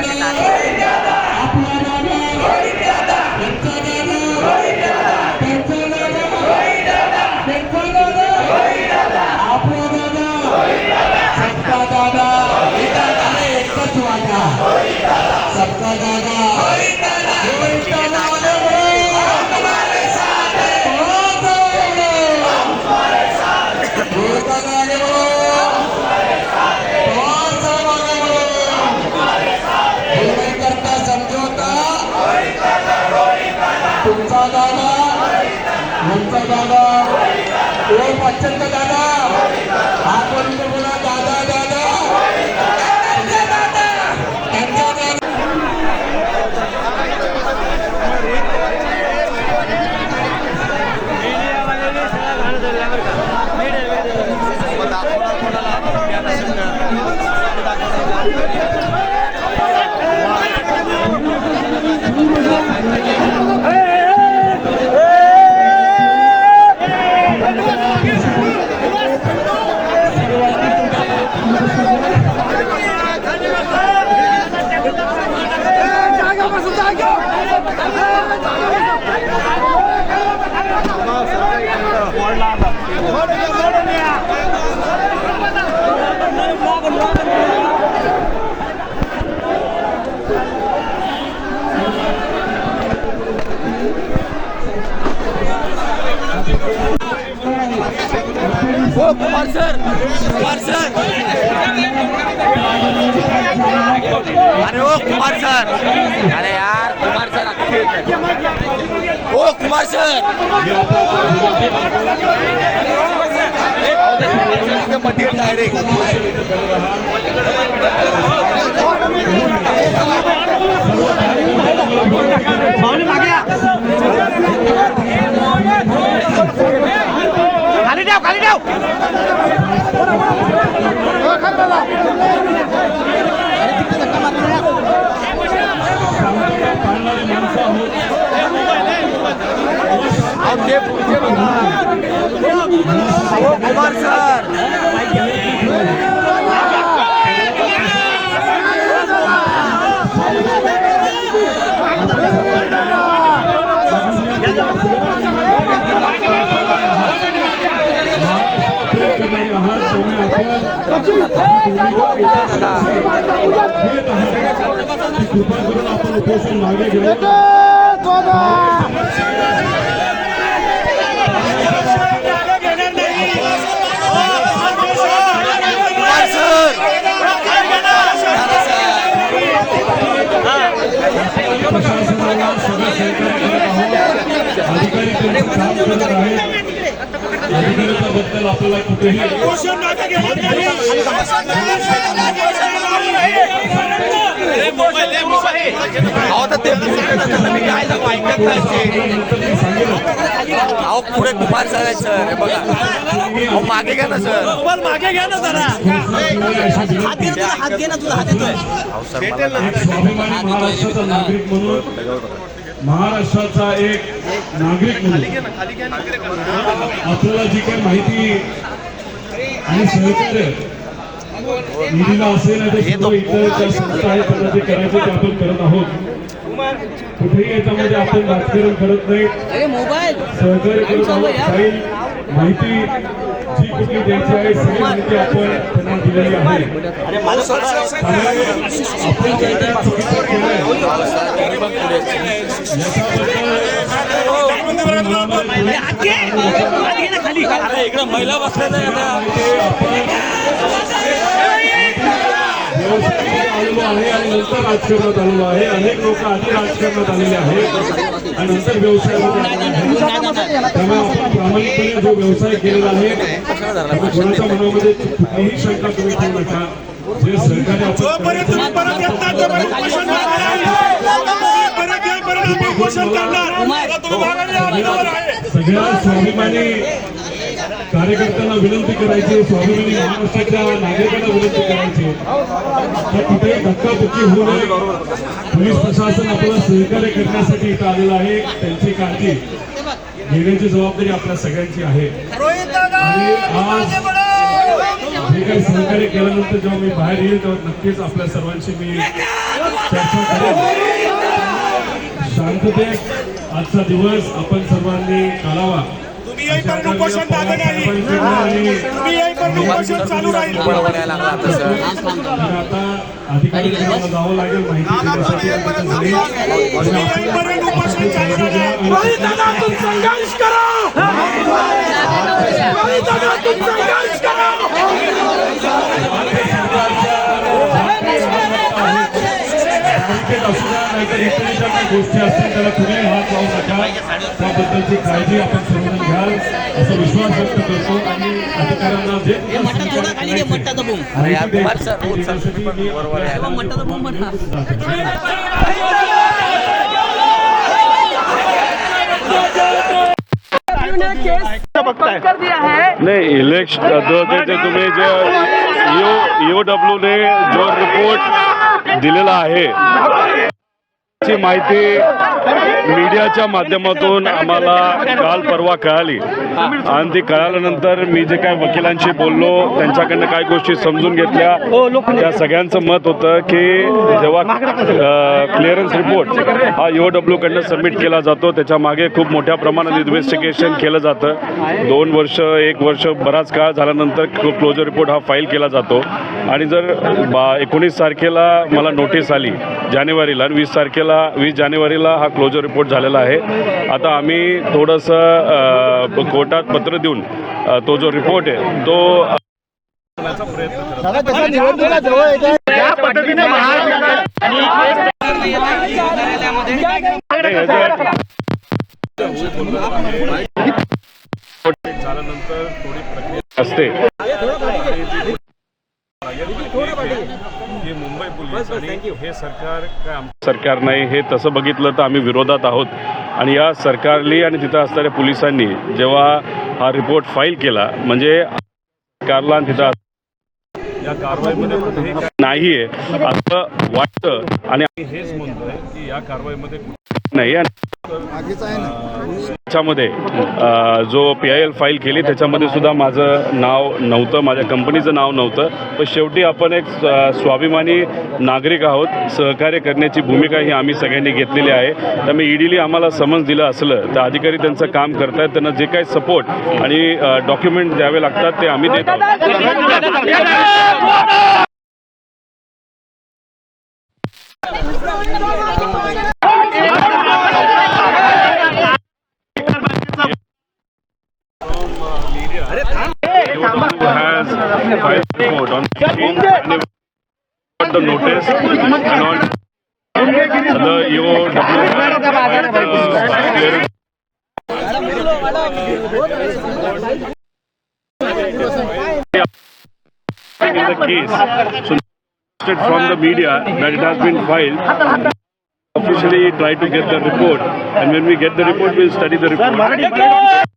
आपला दादा सबका दादा तुमचा दादा दादा. ओ बच्चनचा दादा. कुमार सर कुमार सर अरे ओ कुमार सर. अरे यार कुमार सर. ओ कुमार सर डायरेक्ट ठेव खाली ठेव ओ कुमार सर कृपा करून आपण उपोषण मागे घेऊ कुमार सर प्रशासनाला सगळं सहकार्य करत आहोत अधिकारी त्यांचं काम करत आहेत अधिकाऱ्याबद्दल आपल्याला कुठेही अहो तर ते मी काय सांगू ऐकत नाही अहो पुढे आहेत सर हे बघा. अहो मागे घ्या ना सर. मागे घ्या ना जरा. हात घे ना तुला हात घे ना तुला हात येतोय अहो सर मला एक स्वाभिमानी महाराष्ट्राचा नागरिक म्हणून महाराष्ट्राचा एक नागरिक म्हणून आपल्याला जी काही माहिती आणि सहकार्य निधीला असेल करायचे ते आपण करत आहोत. कुठेही याच्यामध्ये आपण राजकारण करत नाही. मोबाईल. सहकार्य करत आहोत. काही माहिती जी कुठली द्यायची आहे सगळी माहिती आपण त्यांना दिलेली आहे. आपण काही चुकीचं महिला बसल्या व्यवसायामध्ये आलेलो आहे आणि नंतर राजकारणात आलेलो आहे. अनेक लोक आधी राजकारणात आलेले आहेत. आणि नंतर व्यवसायामध्ये त्यामुळे आपण प्रामाणिकपणे जो व्यवसाय केलेला आहे कोणाच्या मनामध्ये कुठलीही शंका तुम्ही ठेवू नका. जे आपण सगळ्या स्वाभिमानी कार्यकर्त्यांना विनंती करायची स्वाभिमानी महाराष्ट्राच्या नागरिकांना विनंती करायची. तर कुठेही धक्काबुक्की होऊ नये. पोलीस प्रशासन आपल्याला सहकार्य करण्यासाठी इथं आलेलं आहे. त्यांची काळजी घेण्याची जबाबदारी आपल्या सगळ्यांची आहे. आणि आज जे काही सहकार्य केल्यानंतर जेव्हा मी बाहेर येईल तेव्हा नक्कीच आपल्या सर्वांशी मी चर्चा करेन. शांततेत आजचा दिवस आपण सर्वांनी काढावा येईपर्यंत उपोषण दादा नाही तुम्ही येईपर्यंत चालू राहील. तुम्ही येईपर्यंत चालू संघर्ष करा. संघर्ष करा. गोष्टी असतील त्याला कुणीही हात लावू नका. त्याबद्दलची काळजी आपण सर्वजण घ्याल असा विश्वास व्यक्त करतो आणि अधिकाऱ्यांना जे. नाही इलेक्शन जो ते ते तुम्ही जे ईओ डब्ल्यूने जो रिपोर्ट दिलेला आहे याची माहिती मीडियाच्या माध्यमातून आम्हाला काल परवा कळाली. आणि ती कळाल्यानंतर मी जे काय वकिलांशी बोललो त्यांच्याकडनं काय गोष्टी समजून घेतल्या. त्या सगळ्यांचं मत होतं की जेव्हा क्लिअरन्स रिपोर्ट हा यू डब्ल्यू कडनं सबमिट केला जातो त्याच्यामागे खूप मोठ्या प्रमाणात इन्व्हेस्टिगेशन केलं जातं. दोन वर्ष एक वर्ष बराच काळ झाल्यानंतर क्लोजर रिपोर्ट हा फाईल केला जातो. आणि जर बा एकोणीस तारखेला मला नोटीस आली जानेवारीला आणि वीस तारखेला वीस जानेवारीला हा क्लोजर रिपोर्ट झालेला आहे. आता आम्ही थोडंसं कोर्टात पत्र देऊन तो जो रिपोर्ट आहे तो झाल्यानंतर थोडी प्रक्रिया असते हे आणि हे सरकार काय आमचं सरकार नाही हे तसं बघितलं तर आम्ही विरोधात आहोत. आणि या सरकारली आणि तिथं असणाऱ्या पोलिसांनी जेव्हा हा रिपोर्ट फाईल केला म्हणजे सरकारला आणि तिथं या कारवाईमध्ये कुठेही काय नाही आहे असं वाटतं. आणि आम्ही हेच म्हणतोय की या कारवाईमध्ये नाही आणि त्याच्यामध्ये जो पी आय एल फाईल केली त्याच्यामध्ये सुद्धा माझं नाव नव्हतं माझ्या कंपनीचं नाव नव्हतं. पण शेवटी आपण एक स्व- स्वाभिमानी नागरिक आहोत. सहकार्य करण्याची भूमिका ही आम्ही सगळ्यांनी घेतलेली आहे. त्यामुळे ईडीली आम्हाला समज दिलं असलं तर अधिकारी त्यांचं काम करतायत त्यांना जे काही सपोर्ट आणि डॉक्युमेंट द्यावे लागतात ते आम्ही देत आहोत. Has filed report on 18th and got the notice and on the clearance in the case. So from the media that it has been filed. Officially try to get the report and when we get the report we'll study the report.